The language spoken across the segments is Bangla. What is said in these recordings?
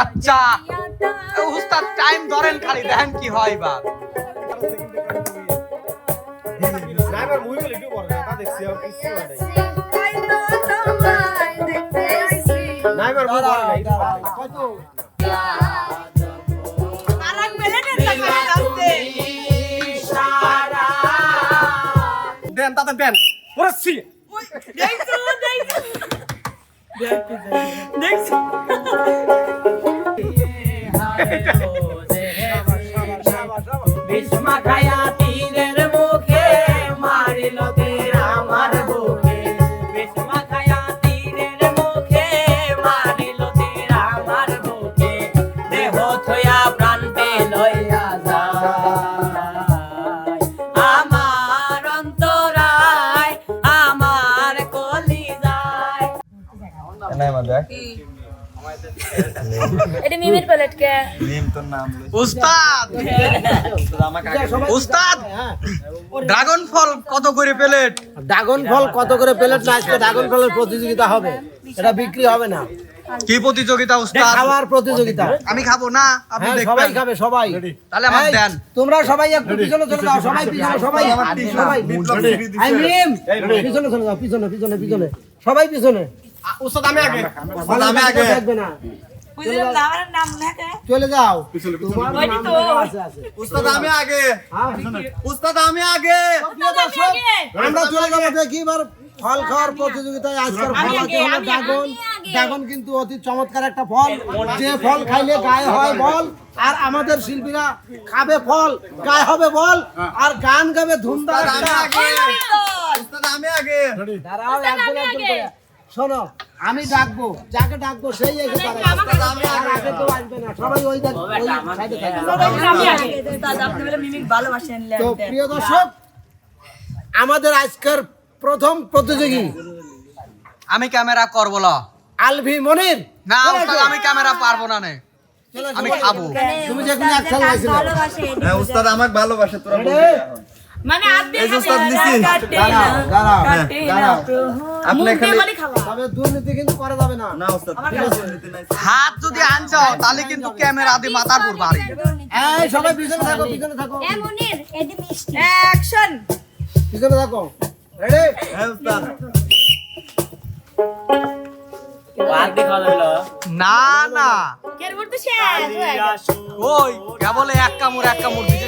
আচ্ছা উস্তাদ টাইম ধরেন খালি দেখেন কি হয় বা। নাইবার মুভি বলে একটু করে তা দেখছি আর কিছু নাই। নাইবার মুভি করে নাই কত দেন তাতে দেন। পড়ছি বিষ্মা খায়া এটা মিমির প্যালেট কে? উস্তাদ! উস্তাদ! ড্রাগন ফল কত করে প্লেট ড্রাগন ফল কত করে প্লেট না আজকে ড্রাগন ফলের প্রতিযোগিতা হবে। এটা বিক্রি হবে না। কি প্রতিযোগিতা উস্তাদ? খাওয়ার প্রতিযোগিতা। আমি খাব না? আপনি হ্যাঁ সবাই খাবে সবাই। তাহলে আমার দেন। তোমরা সবাই একটু পিছনে চলে যাও সবাই পিছনে সবাই সবাই। আই মিম! পিছনে চলে যাও পিছনে পিছনে পিছনে। সবাই পিছনে। আমি আগে। আমি আগে। থাকবে না। চলে যাও। উস্তাদ আমি আগে। হ্যাঁ? উস্তাদ আমি আগে। আমরা চলে যাব দেখি এবার ফল খাওয়ার প্রতিযোগিতায় আজকের ফল আছে হলো ড্রাগন। ড্রাগন কিন্তু অতি চমৎকার একটা ফল। যে ফল খাইলে গায়ে হয় বল আর আমাদের শিল্পীরা খাবে ফল গায়ে হবে বল আর গান গাবে ধুমধাম আমি। আগে। উস্তাদ আমি আগে। দাঁড়াও একজন একজন করে। শোনো আমি ডাকবো যাকে ডাকবো সেই এসে আগে কেউ আসবে না সবাই ওই দেখ- ওই সাইডে থাকবে। তো প্রিয় দর্শক আমাদের আজকের প্রথম প্রতিযোগী। আমি ক্যামেরা করব না আলভি মনির। না। আমি ক্যামেরা পারব না নে। আমি খাব। তুমি যেখানে একসাথে হ্যাঁ উস্তাদ আমাকে ভালোবাসে তোরা? মানে আপনি এই যে উস্তাদ দাঁড়াও দাঁড়াও দাঁড়াও। আপনি খালি তবে দুর্নীতি কিন্তু করা যাবে না। না। উস্তাদ নিতে নাই হাত যদি আনছো তাহলে কিন্তু ক্যামেরা দিয়ে মাথার উপর বাড়ি এই সবাই পিছনে থাকো পিছনে থাকো। অ্যাকশন। পিছনে থাকো। রেডি হ্যাঁ না না। ওই কেবল এক কামড় এক কামড় দিছে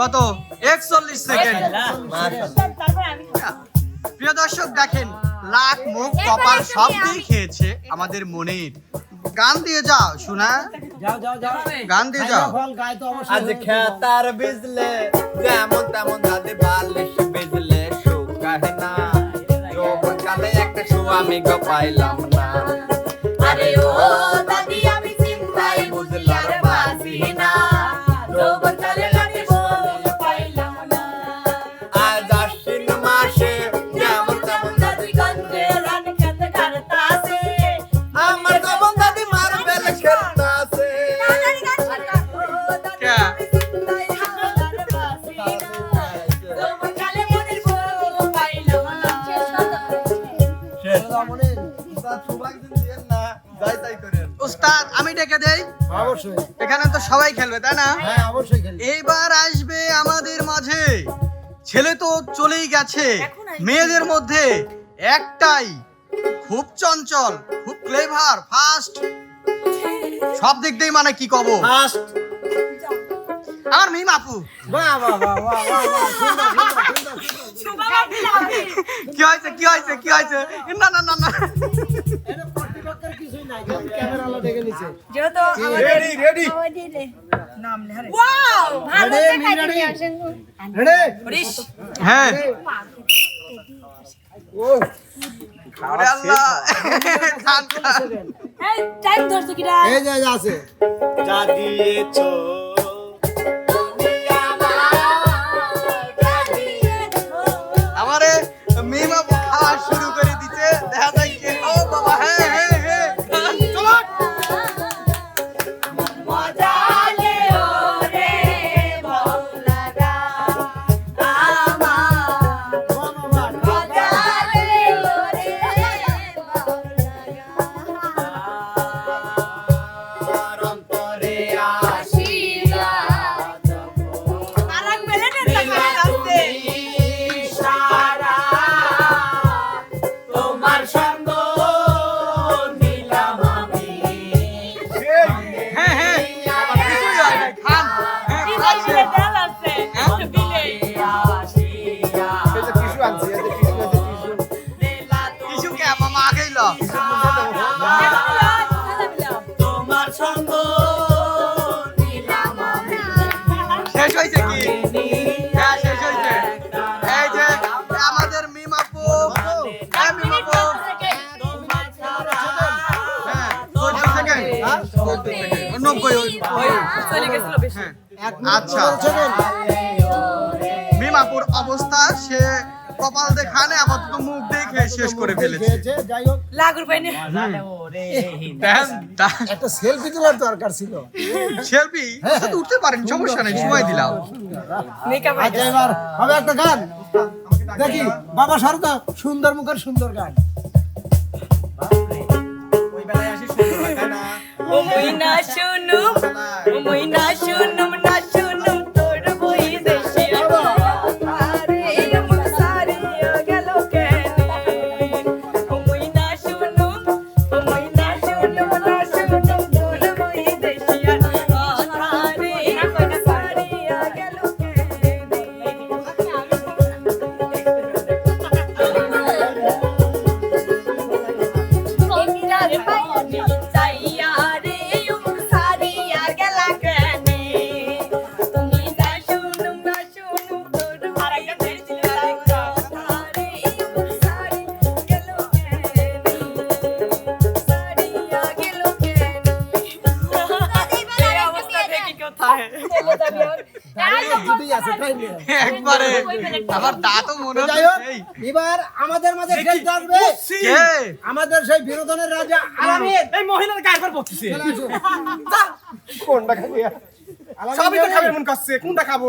কত? একচল্লিশ সেকেন্ড। প্রিয় দর্শক দেখেন লাখ মুখ কপাল সব দিয়ে খেয়েছে আমাদের মনির। গান দিয়ে যাও শোনা। যাও যাও যাও। গান দিয়ে যাও। আজ খেতার বিজলে যেমন তেমন দাদি বালিশ বিজলে শুকায় না। কালে একটা স্বামী গো পাইলাম না। আরে ও দাদি আমি চিন্তায় বুঝি বাজি না। সবাই খেলবে তাই না? হ্যাঁ এইবার আসবে আমাদের মাঝে। ছেলে তো চলেই গেছে। মেয়েদের মধ্যে একটাই খুব চঞ্চল খুব ক্লেভার ফাস্ট সব দিক দিয়ে মানে কি কব? ফার্স্ট আমার সুন্দর সুন্দর কি হয়েছে কি হয়েছে কি হয়েছে? না না না না। ডেকে নিছে। যেহেতু রেডি রেডি। ওয়াও ভালো দেখাই রেডি আসেন। রেডি হ্যাঁ। ওরে আল্লাহ। খান খান। এই টাইম ধরছো কিরা এই যে আছে। যা দিয়েছ আচ্ছা। মিমাপুর অবস্থা সে কপাল দেখানে আপাতত মুখ দেখে শেষ করে ফেলেছে। লাগুর পাইনে একটা সেলফি তোলার দরকার ছিল। শিল্পী শুধু উঠতে পারেন সমস্যা নেই সময় দিলাম। আচ্ছা এবার হবে একটা গান। দেখি বাবা সরদা সুন্দর মুখের সুন্দর গান। ও মই না শুনু ও মই না শুনু না আমাদের সেই বিনোদনের রাজা আলামিন। এই মহিলার গায়ে পর পড়তেছে কোনটা খাবি? সবই তো খাবে মন করছে কোনটা খাব?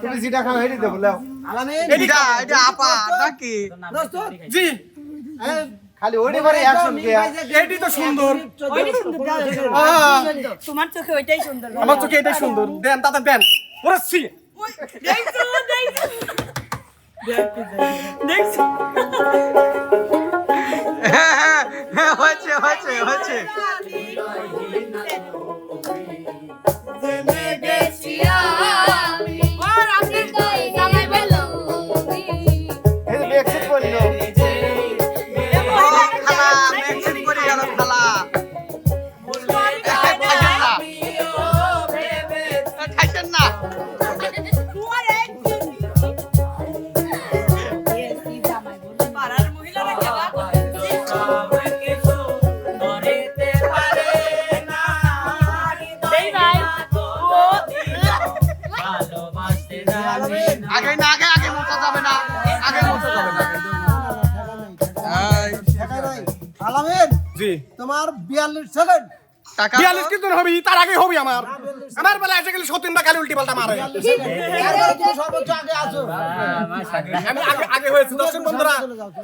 তুমি যেটা খাও হেঁটে দেবো লাও আলামিন। এটা এটা আপা নাকি? দোস্ত। জি। খালি ওইটি করে অ্যাকশন কে এটি তো সুন্দর। তোমার চোখে ওইটাই সুন্দর। আমার চোখে এটাই সুন্দর। দেন দাদা দেন। ওরে সি দেখছ দেখছ। দেখছ। হ্যাঁ হ্যাঁ হ্যাঁ হয়েছে হয়েছে হয়েছে আগে না আগে আগে মতো যাবে না আগে মতো যাবে না। আলামিন জি। তোমার বিয়াল্লিশ সেকেন্ড। টাকা বিয়াল্লিশ কিন্তু হবে তার আগে হবে আমার। আমার বেলা এসে গেলে সতীন বা খালি উল্টি পাল্টা মারে। আমি আগে আগে হয়েছে দর্শক বন্ধুরা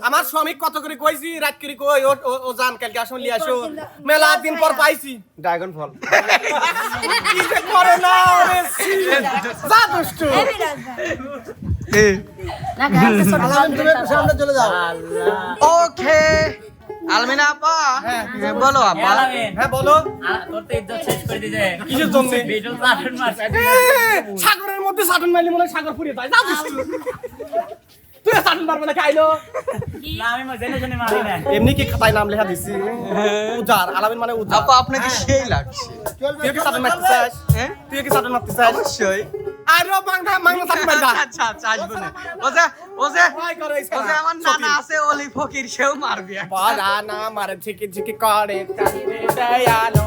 আমার স্বামী কত করে কইছি রাত করে কই ও জান কালকে আসুন লিয়ে আসো মেলা দিন পর পাইছি। ড্রাগন ফল। কি যে করে না রে সি। যা দুষ্টু। ওকে। আলমিনা আপা হ্যাঁ। বলো আপা। হ্যাঁ বলো। তোর তো সাগরের মধ্যে সাটন মারলি মনে সাগর ফুরিয়ে যায়। যাও। তুই সাটন মারবে না খাইলো। এমনি কি খাতায় নাম লেখা দিছি? উজার আলামিন মানে উজার আপনাকে সেই লাগছে? তুই কি সাটন মারতে চাস? হ্যাঁ? তুই কি সাটন মারতে চাস? অবশ্যই। আরও বাংলা বাংলা থাকবে না আচ্ছা আচ্ছা, আচ্ছা আসবে না। ওজে ওজে ওজে আমার নানা আছে অলি ফকির সেও মারবে। না না মারে ঝিকি ঝিকি করে তাই আলো।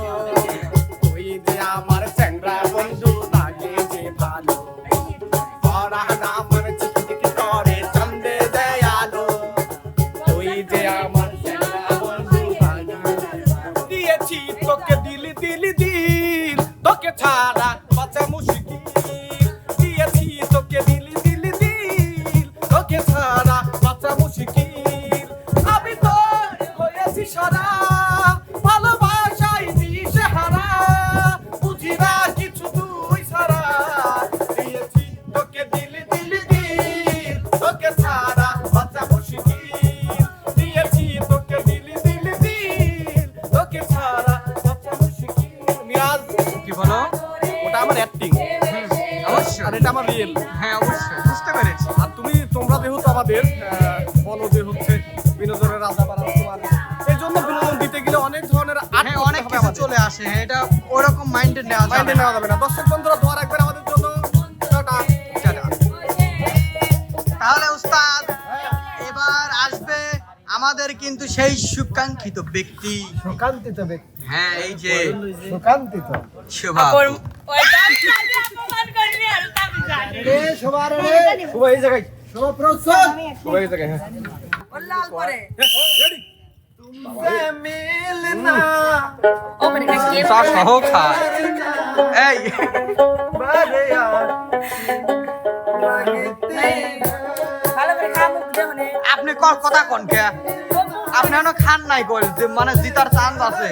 দিদি আমার চ্যাংরা বন্ধু তাকে যে ভালো পড়ানা মন চিকিটি করে চন্দে দয়ালো তুই যে আমার চ্যাংরা বন্ধু দিয়েছি তোকে দিল দিল দিল তোকে ছা আমাদের কিন্তু সেই সুকাঙ্ক্ষিত ব্যক্তি। সুকান্তিত ব্যক্তি। হ্যাঁ এই যে সুকান্তিত। শোভা শোভার আপনি কথা কন কে আপনি এখনও খান নাই গোল মানে জিতার চান্স আছে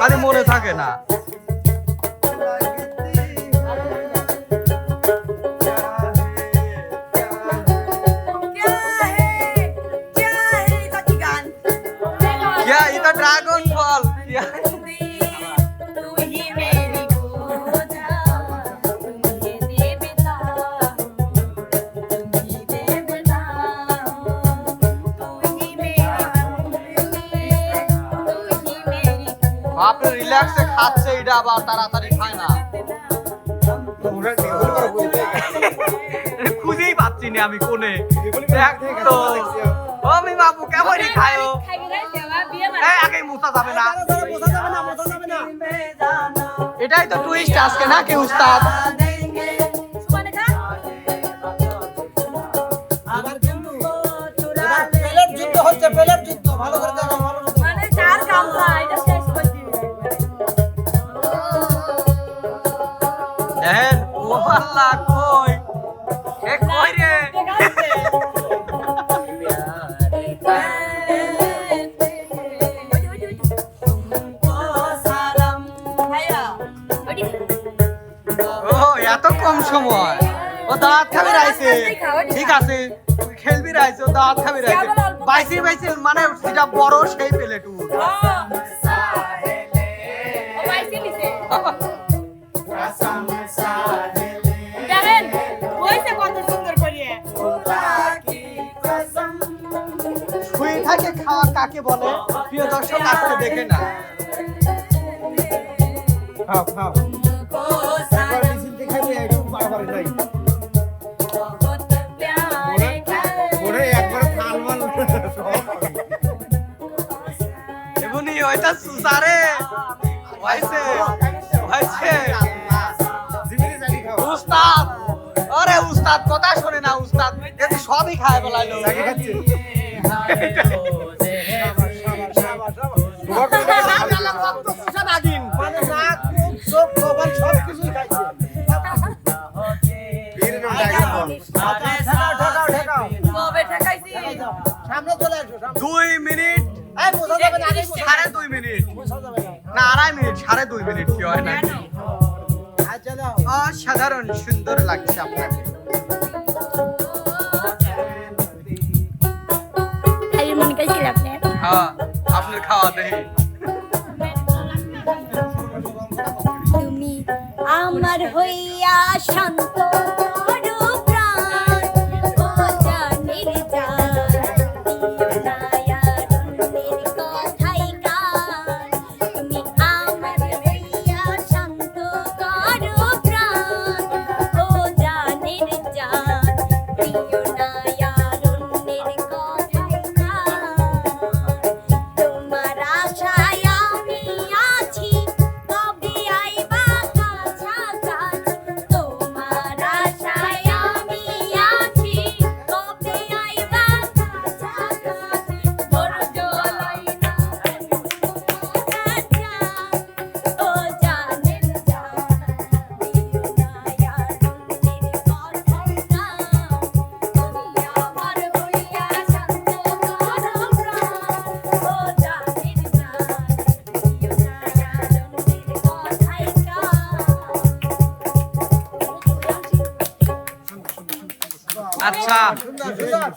আরে মনে থাকে না Yeah. এটা আবার তাড়াতাড়ি খায় না। খুঁজেই পাচ্ছি না আমি কোনে। তো। আমি বাবু কেমনই খায়ো হ্যাঁ, আগে মুসা যাবে না। এটাই তো টুইস্ট আজকে না কি উস্তাদ? যুদ্ধ হচ্ছে পেলের যুদ্ধ ভালো করে আছে খেলবি রাইছো দাঁত খাবি রাইছো বাইসি বাইসি মানে সেটা বড় সেই পেলেটু শুয়ে থাকে খাওয়া কাকে বলে? প্রিয় দর্শক আজকে দেখে না। খাও খাও হয়তো সুসারে হয়েছে হয়েছে। উস্তাদ আরে উস্তাদ কথা শোনে না উস্তাদ। সবই খায় বলাইলো আড়াই মিনিট সাড়ে দুই মিনিট কি হয় না? অসাধারণ সুন্দর লাগছে আপনাকে। হ্যাঁ, আমার হইয়া শান্ত।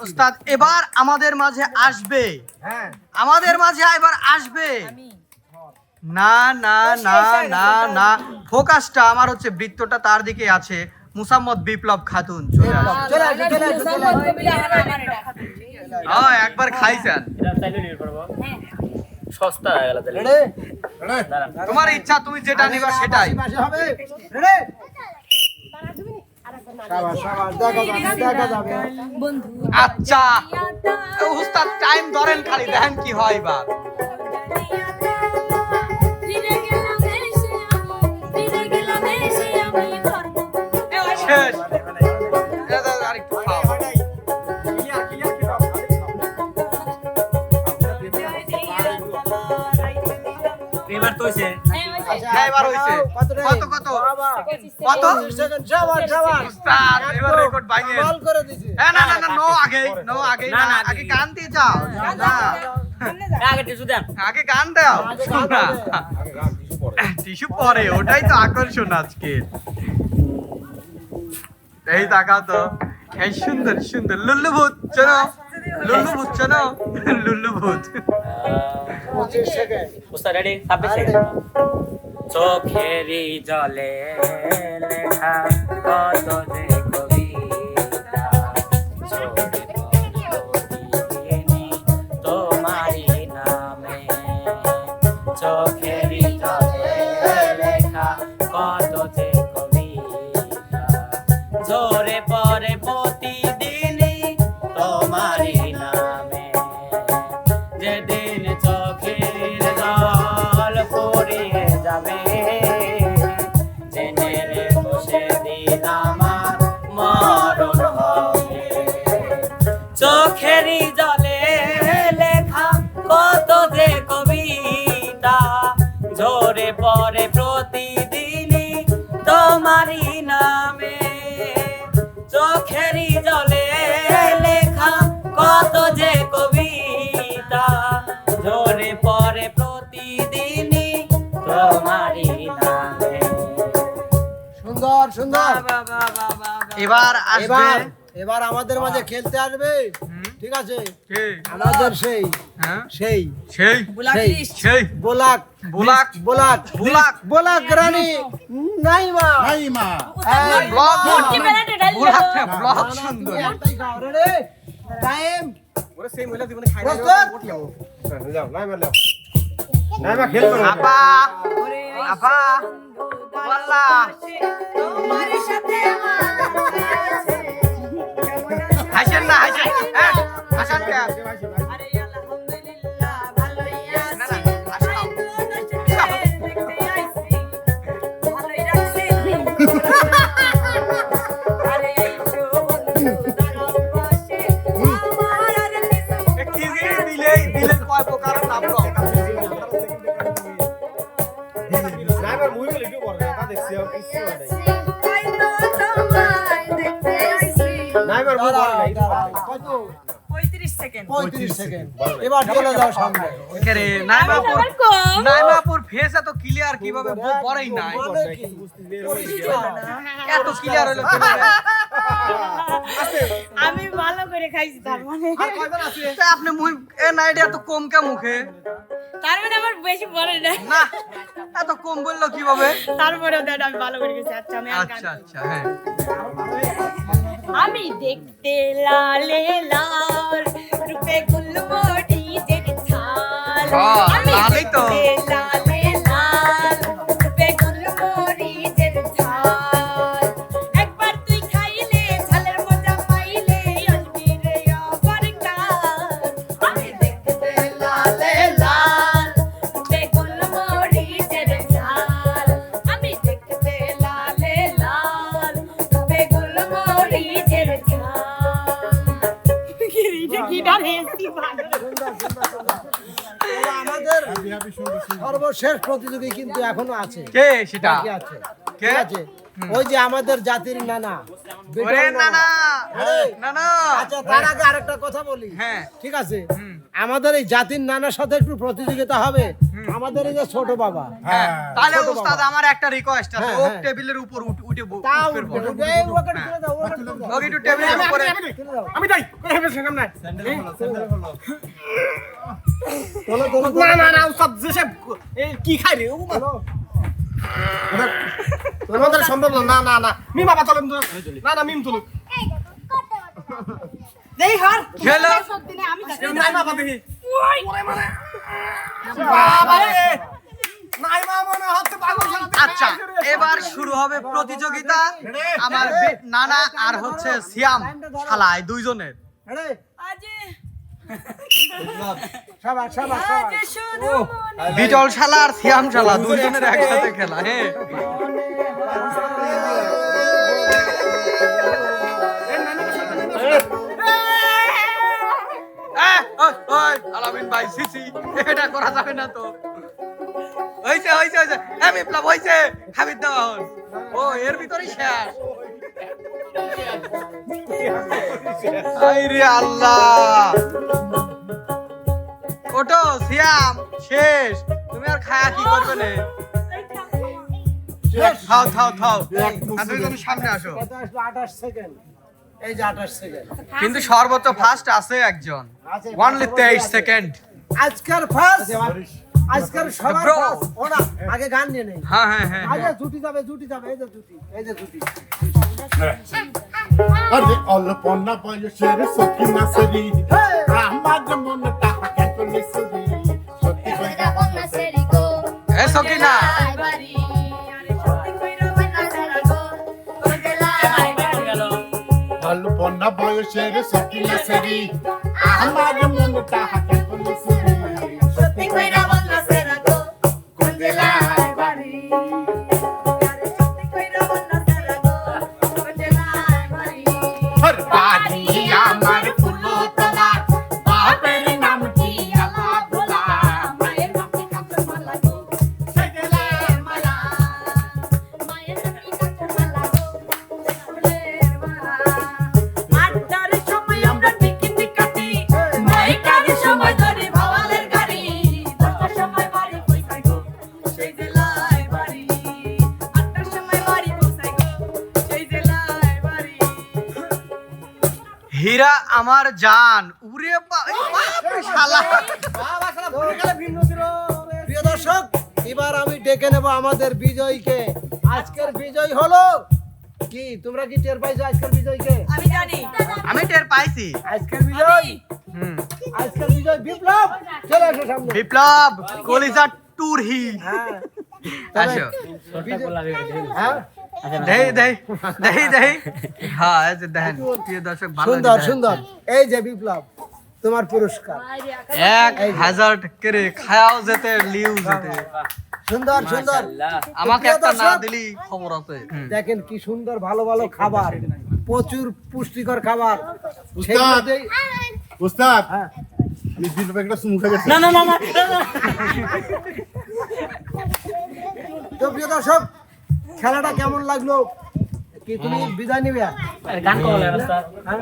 উস্তাদ এবার আমাদের মাঝে আসবে। হ্যাঁ। আমাদের মাঝে এবার আসবে। না না না না না। ফোকাসটা আমার হচ্ছে বৃত্তটা তার দিকে আছে। মুসাম্মদ বিপ্লব খাতুন চলে হ্যাঁ একবার খাইছেন। এটা চাইলে নিয়ে করব। সস্তা হয়ে গেল তোমার ইচ্ছা তুমি যেটা নিবা সেটাই পাশে হবে রেডি সাবাস সাবাস দেখা যাবে দেখা যাবে বন্ধু আচ্ছা উস্তাদ টাইম ধরেন খালি দেখেন কি হয় বা এবার তো হইছে হ্যাঁ, এবার হইছে। কত কত কত? বাবা। কত? সেকেন্ড সাবাস সাবাস উস্তাদ এবার রেকর্ড ভাঙে। করে দিছি। না না না নো আগে নো আগে না, না না, আগে গান দিয়ে যাও। আগে টিসু দেন। আগে গান দাও। আগে গান না। হবে। টিস্যু পরে। ওটাই তো আকর্ষণ আজকে। এই তাকাও তো। এই সুন্দর সুন্দর। লুল্লু ভূত চলো। লুল্লু ভূত চলো। লুল্লু ভূত পঁচিশ সেকেন্ড। রেডি ছাব্বিশ সেকেন্ড। চোখেরই জলে লেখা কত যে এবার আসবে। এবার এবার আমাদের মাঝে খেলতে আসবে। ঠিক আছে? কে? আমাদের সেই হ্যাঁ। সেই সেই। সেই সেই। বোলাক। বুলাক। বোলাক। বুলাক। বোলাক রানী নাইমা। নাইমা। বুলাক না, না, সুন্দর। খাও, ready? ওরে সেই মহিলা জীবনে খাই না প্রস্তুত? যাও নাইমা যাও নাইমা খেলবে না। আপা। আপা। তোমার সাথে হাসেন না হাসেন হ্যাঁ হাসেন কে আরে আলহামদুলিল্লাহ ভালোই আছি। দেখতে সেকেন্ড। 35 সেকেন্ড। এবার চলে যাও সামনে। রে নাইমাপুর নাইমাপুর ফেস এত ক্লিয়ার কীভাবে ব- বড়ই নাই। কি? এত ক্লিয়ার হলো আমি ভালো করে খাইছি তার মানে। আপনি এ নাইডে এত কম কে মুখে? তার মানে আমার বেশি পড়ে না না এত কম বলল কীভাবে? তারপরে দেন আমি ভালো করে গেছি আচ্ছা আমি আচ্ছা আচ্ছা হ্যাঁ। আমি দেখতে লালে লাল রূপে গুলমটি যের ছাল আমি তো। লাল সর্বশেষ প্রতিযোগী কিন্তু এখনও আছে। কে সেটা? আছে। কে? আছে? ওই যে আমাদের জাতির নানা। আচ্ছা তার আগে আরেকটা কথা বলি। হ্যাঁ। ঠিক আছে? আমাদের এই জাতির নানার সাথে একটু প্রতিযোগিতা হবে। আমাদের এই যে ছোট বাবা। হ্যাঁ তাহলে ওস্তাদ বাবা। আমার একটা রিকোয়েস্ট আছে। হ্যাঁ, হ্যাঁ। টেবিলের উপর উঠে ওকে একটু টেবিলের আমি- উপরে। যাই। করে হেবে নাই। না না না যেসব এই কি খাই রে ও সম্ভব না? না না না। মিম বাবা চলেন তো। না না মিম তুলুক দেই হার। খেলো। আমি নাই বাবা দেখি ওরে মানে। বাবা রে। নাই মা মনে হচ্ছে পাগল আচ্ছা এবার শুরু হবে প্রতিযোগিতা। আমার নানা আর হচ্ছে সিয়াম। শালা এই দুইজনের আরে, বিটল শালা আর সিয়াম শালা দুইজনের একসাথে খেলা হ্যাঁ আলামিন ভাই সিসি এটা করা যাবে না তো। হইছে হইছে হইছে। হ্যাঁ বিপ্লব হইছে। হাবিব দেওয়া হল ও এর ভিতরেই শেষ। আইরে আল্লাহ। ওটো সিয়াম শেষ। তুমি আর খায়া কি করবে না? থাও থাও থাও দুইজন সামনে আসো? 28 সেকেন্ড। এই যে 28 সেকেন্ড। কিন্তু সর্বোচ্চ ফার্স্ট আছে একজন। অনলি তেইশ সেকেন্ড আজকের ফার্স্ট আজকের সবার Bro. ওরা আগে গান নিয়ে নেই। হ্যাঁ হ্যাঁ হ্যাঁ আগে জুটি যাবে জুটি যাবে। এই যে জুটি এই যে জুটি। আরে অল্পনা বয়সের সখী নাসরি। আমার মনটা কেন নিসরি সত্যি কইরা বন্যা সেরি গো। এ কোজেলাই গেল অল্পনা বয়সের সখী নাসরি। আমার মনটা হীরা আমার জান। উরে বা- এই বাপরে শালা। বাবা শালা ভুলে গেলে ভিন্ন ছিল রে। প্রিয় দর্শক এবার আমি ডেকে নেব আমাদের বিজয়কে। আজকের বিজয় হলো কি? তোমরা কি টের পাইছো আজকের বিজয়কে? আমি জানি। আমি টের পাইছি। আজকের বিজয়? হুম। আজকের বিজয় বিপ্লব? চলে আসো সামনে। বিপ্লব কলিজা টুরহি। হ্যাঁ। আসো। হ্যাঁ দেই দেই দেই দেই হ্যাঁ এই যে দেখেন প্রিয় দর্শক ভালো সুন্দর সুন্দর। এই যে বিপ্লব তোমার পুরস্কার। এক হাজার করে খায়াও যেতে লিউ যেতে। সুন্দর সুন্দর। আমাকে একটা না দিলি খবর আছে। দেখেন কি সুন্দর ভালো ভালো খাবার। প্রচুর পুষ্টিকর খাবার। উস্তাদ। হ্যাঁ। আমি একটা না না না না। তো প্রিয় দর্শক খেলাটা কেমন লাগল? কি তুমি বিদায় নিবে? গান কবে গান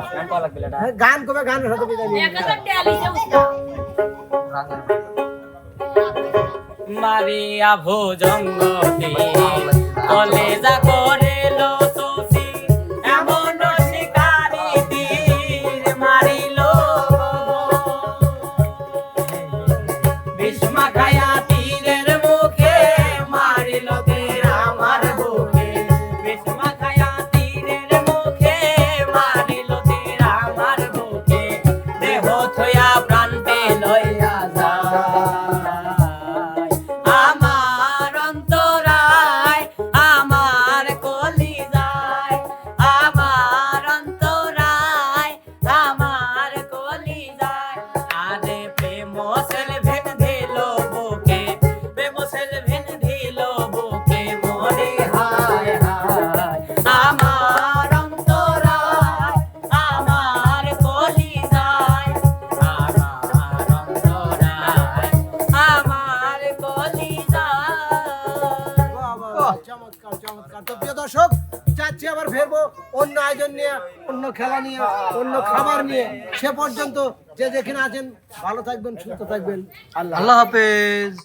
এটা হ্যাঁ, গান কবে? গানের সাথে বিদায় নিবে। মারিয়া ভোজন কলেজা করে যেখানে আছেন ভালো থাকবেন সুস্থ থাকবেন। আল্লাহ হাফেজ।